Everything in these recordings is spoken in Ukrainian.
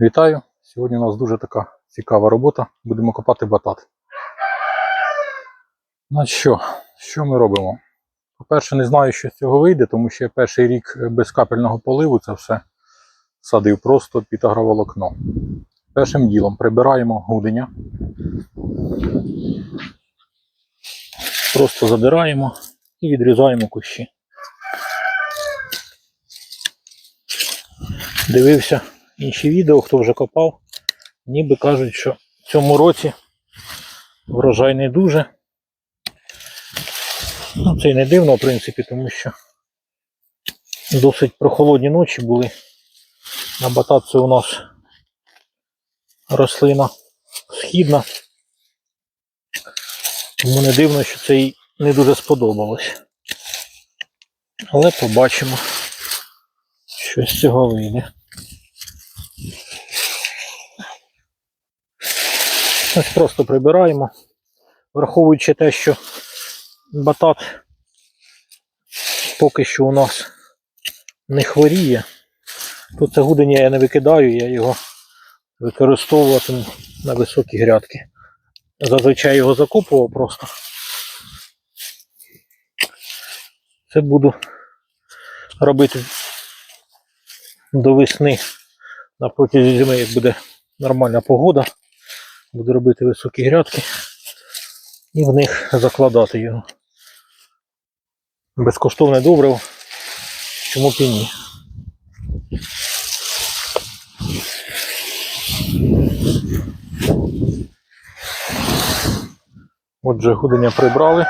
Вітаю! Сьогодні у нас дуже така цікава робота. Будемо копати батат. На що? Що ми робимо? По-перше, не знаю, що з цього вийде, тому що я перший рік без капельного поливу це все садив просто під агроволокно. Першим ділом прибираємо гуденя. Просто задираємо і відрізаємо кущі. Дивився інші відео, хто вже копав, ніби кажуть, що в цьому році врожай не дуже. Ну, це і не дивно, в принципі, тому що досить прохолодні ночі були. На батат у нас рослина східна. Тому не дивно, що це їй не дуже сподобалось. Але побачимо, що з цього вийде. Ось просто прибираємо, враховуючи те, що батат поки що у нас не хворіє, то це гудення я не викидаю, я його використовуватиму на високі грядки. Зазвичай його закопував просто. Це буду робити до весни на протязі зими, як буде нормальна погода. Буду робити високі грядки і в них закладати його. Безкоштовне добриво. Чому б і ні? Отже, гудення прибрали.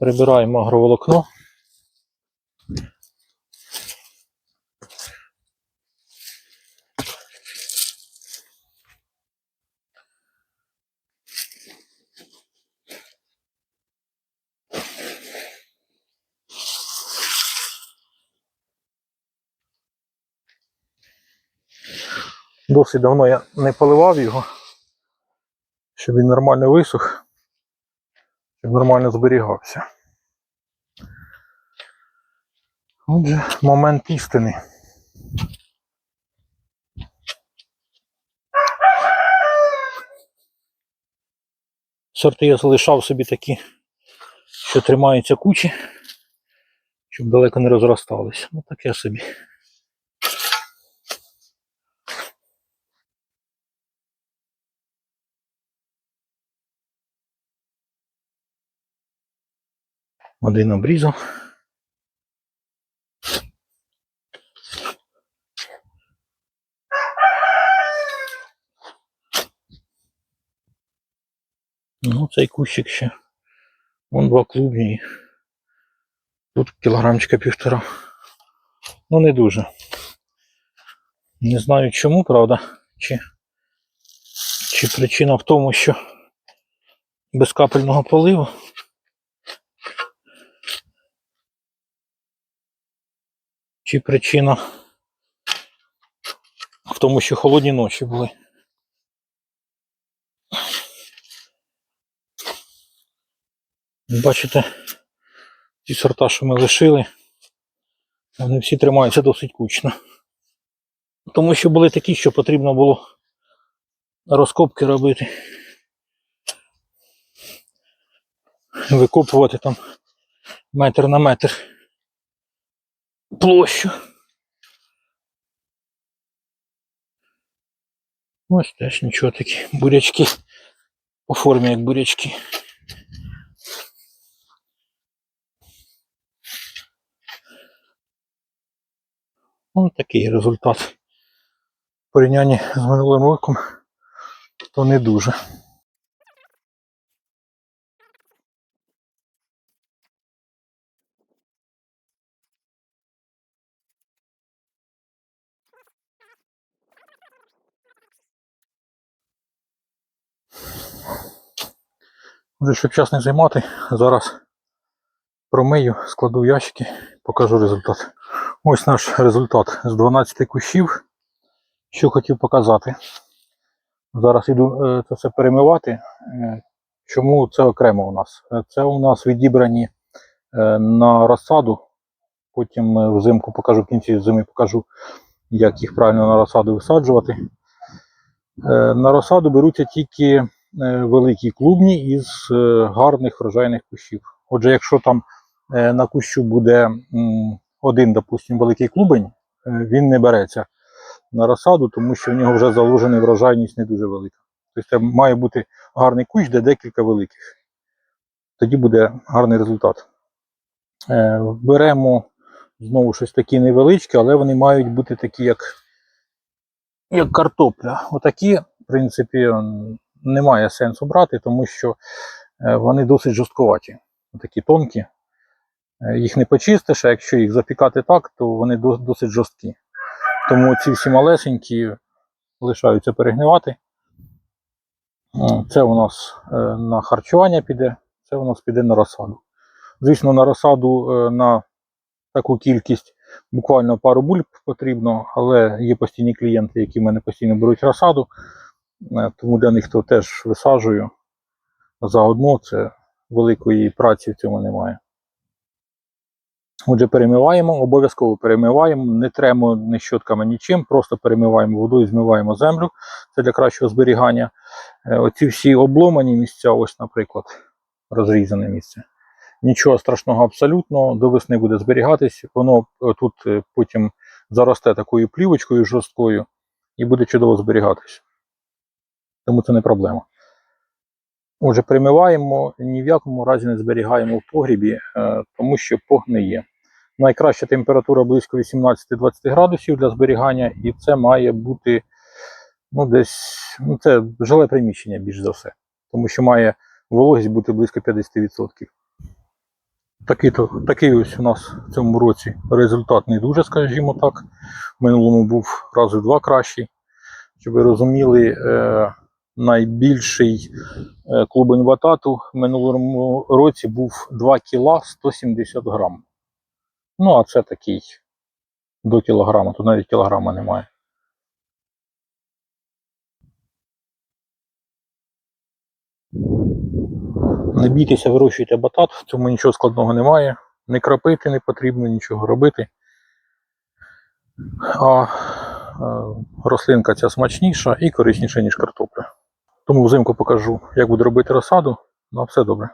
Прибираємо агроволокно. Досить давно я не поливав його, щоб він нормально висох, щоб нормально зберігався. Отже, момент істини. Сорти я залишав собі такі, що тримаються кучі, щоб далеко не розростались. Ну таке собі. Один обрізав. Ну, цей кущик ще. Вон два клубні. Тут кілограмчика півтора. Ну, не дуже. Не знаю чому, правда, чи, чи причина в тому, що без капельного поливу. Чи причина в тому, що холодні ночі були. Бачите, ті сорта, що ми лишили, вони всі тримаються досить кучно. Тому що були такі, що потрібно було розкопки робити. Викопувати там метр на метр площу. Ось теж нічого такі. Бурячки по формі як бурячки. Ось такий результат. В порівнянні з минулим роком то не дуже. Вже щоб час не займати, зараз промию, складу ящики, покажу результат. Ось наш результат з 12 кущів. Що хотів показати. Зараз іду е, це все перемивати. Е, Чому це окремо у нас? Е, Це у нас відібрані на розсаду. Потім взимку покажу в кінці зими покажу як їх правильно на розсаду висаджувати. На розсаду беруться тільки великі клубні із е, гарних врожайних кущів. Отже, якщо там е, на кущу буде один, допустимо, великий клубень, е, він не береться на розсаду, тому що в нього вже заложена врожайність не дуже велика. Тобто має бути гарний кущ, де декілька великих. Тоді буде гарний результат. Е, Беремо знову щось такі невеличкі, але вони мають бути такі, як, як картопля. Отакі, в принципі, немає сенсу брати, тому що е, вони досить жорсткуваті. Такі тонкі. Е, Їх не почистиш, а якщо їх запікати так, то вони досить жорсткі. Тому ці всі малесенькі лишаються перегнивати. Це у нас е, на харчування піде, це у нас піде на розсаду. Звісно, на розсаду е, на таку кількість буквально пару бульб потрібно, але є постійні клієнти, які в мене постійно беруть розсаду, е, тому для них то теж висаджую. Заодно це великої праці в цьому немає. Отже, перемиваємо, обов'язково перемиваємо, не тремо ні щотками нічим, просто перемиваємо водою, змиваємо землю. Це для кращого зберігання. Е, Оці всі обломані місця, ось, наприклад, розрізане місце. Нічого страшного абсолютно, до весни буде зберігатись. Воно е, тут е, потім заросте такою плівочкою жорсткою і буде чудово зберігатись. Тому це не проблема. Отже, перемиваємо, ні в якому разі не зберігаємо в погрібі, е, тому що погниє. Найкраща температура близько 18-20 градусів для зберігання, і це має бути ну, десь ну, це жиле приміщення більш за все, тому що має вологість бути близько 50%. Такий, то, такий ось у нас в цьому році результат не дуже, скажімо так. В минулому був рази два кращий. Щоб ви розуміли, е, найбільший е, клубень батату в минулому році був 2 кіла 170 грам. Ну, а це такий до кілограма, тут навіть кілограма немає. Не бійтеся, вирощуйте батат, в цьому нічого складного немає. Не крапити не потрібно, нічого робити. А е, рослинка ця смачніша і корисніша, ніж картопля. Тому взимку покажу, як буду робити розсаду. На все добре.